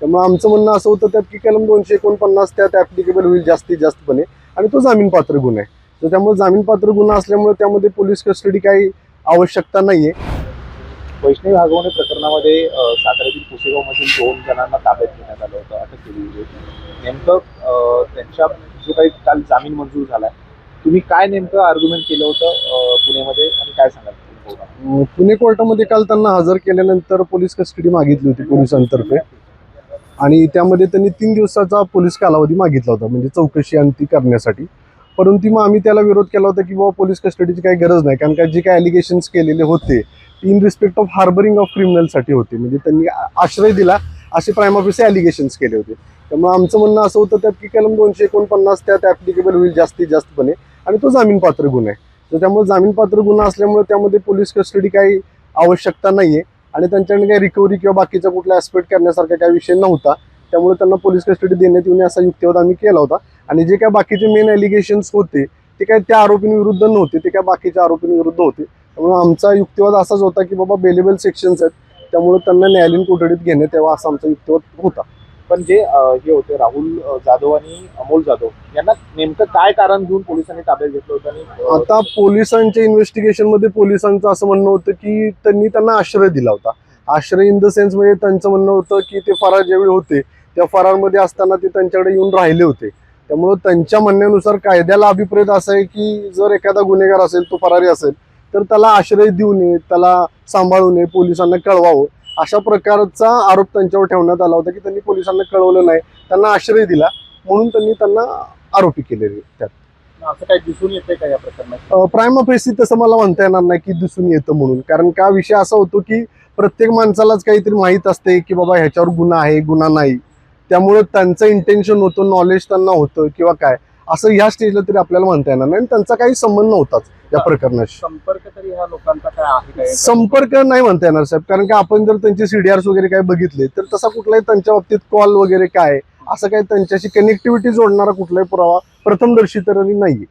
त्यामुळे आमचं म्हणणं असं होतं त्यात की कलम दोनशे एकोणपन्नास त्यात ऍप्लिकेबल होईल जास्तीत जास्तपणे आणि तो जामीनपात्र गुन्हा आहे. तर त्यामुळे जामीनपात्र गुन्हा असल्यामुळे त्यामध्ये पोलीस कस्टडी काही आवश्यकता नाहीये. वैष्णवी भागवणे प्रकरणामध्ये साताऱ्यातील पुसेगावमधील दोन जणांना ताब्यात घेण्यात आलं होतं अटक केली होती. नेमकं त्यांच्या जो काही काल जामीन मंजूर झालाय तुम्ही काय नेमकं आर्ग्युमेंट केलं होतं अ, पुण्यामध्ये आणि काय सांगाल? पुणे कोर्टामध्ये काल त्यांना हजर केल्यानंतर पोलीस कस्टडी मागितली होती पोलिसांतर्फे. आणि त्यामध्ये त्यांनी तीन दिवसाचा पोलीस कालावधी मागितला होता म्हणजे चौकशी आणि ती करण्यासाठी. परंतु मग आम्ही त्याला विरोध केला होता की बाबा पोलीस कस्टडीची काही गरज नाही कारण का जे काही ॲलिगेशन्स केलेले होते in respect of harbouring of क्रिमिनलसाठी होते. म्हणजे त्यांनी आश्रय दिला असे प्राईम ऑफिसचे ॲलिगेशन्स केले होते. त्यामुळे आमचं म्हणणं असं होतं त्यात की कलम दोनशे एकोणपन्नास त्यात ॲप्लिकेबल होईल जास्तीत जास्तपणे आणि तो जामीनपात्र गुन्हा आहे. तर त्यामुळे जामीनपात्र गुन्हा असल्यामुळे त्यामध्ये पोलीस कस्टडी काही आवश्यकता नाही आहे आणि त्यांच्याकडे काही रिकव्हरी किंवा बाकीचा कुठला ऍस्पेक्ट करण्यासारखा काही विषय नव्हता. त्यामुळे त्यांना पोलीस कस्टडी देण्यात येऊन असा युक्तिवाद आम्ही केला होता. आणि जे काय बाकीचे मेन ॲलिगेशन्स होते ते काय त्या आरोपींविरुद्ध नव्हते ते काय बाकीच्या आरोपींविरुद्ध होते. त्यामुळे आमचा युक्तिवाद असाच होता की बाबा बेलेबल सेक्शन्स आहेत त्यामुळे त्यांना न्यायालयीन कोठडीत घेण्यात यावा असा आमचा युक्तिवाद होता. पण जे हे होते राहुल जाधव आणि अमोल जाधव यांना नेमकं काय कारण घेऊन पोलिसांनी ताब्यात घेतलं होतं आणि आता पोलिसांच्या इन्व्हेस्टिगेशनमध्ये पोलिसांचं असं म्हणणं होतं की त्यांनी त्यांना आश्रय दिला होता. आश्रय इन द सेन्स म्हणजे त्यांचं म्हणणं होतं की ते फरार ज्यावेळी होते त्या फरारमध्ये असताना ते त्यांच्याकडे येऊन राहिले होते. त्यामुळं त्यांच्या म्हणण्यानुसार कायद्याला अभिप्रेत असं आहे की जर एखादा गुन्हेगार असेल तो फरारी असेल तर त्याला आश्रय देऊ नये त्याला सांभाळू नये पोलिसांना कळवावं. अशा प्रकारचा आरोप त्यांच्यावर ठेवण्यात आला होता की त्यांनी पोलिसांना कळवलं नाही. त्यांना आश्रय दिला. म्हणून त्यांनी त्यांना आरोपी केले त्यात. असं काही दिसून येतंय का या प्रकरणात? तसं मला म्हणता येणार नाही की दिसून येतं म्हणून. कारण का विषय असा होतो की प्रत्येक माणसालाच काहीतरी माहीत असते की बाबा ह्याच्यावर गुन्हा आहे गुन्हा नाही. त्यामुळे त्यांचं इंटेन्शन होतं नॉलेज त्यांना होतं किंवा काय. असं ह्या स्टेजला तरी आपल्याला म्हणता येणार नाही आणि त्यांचा काही संबंध नव्हताच या प्रकरणाशी. संपर्क तरी ह्या लोकांचा काय आहे काय? संपर्क नाही म्हणता येणार साहेब. कारण की आपण जर त्यांचे सीडीआर वगैरे काय बघितले तर तसा कुठलाही त्यांच्या बाबतीत कॉल वगैरे काय असं काही त्यांच्याशी कनेक्टिव्हिटी जोडणारा कुठलाही पुरावा प्रथमदर्शी तरी नाहीये.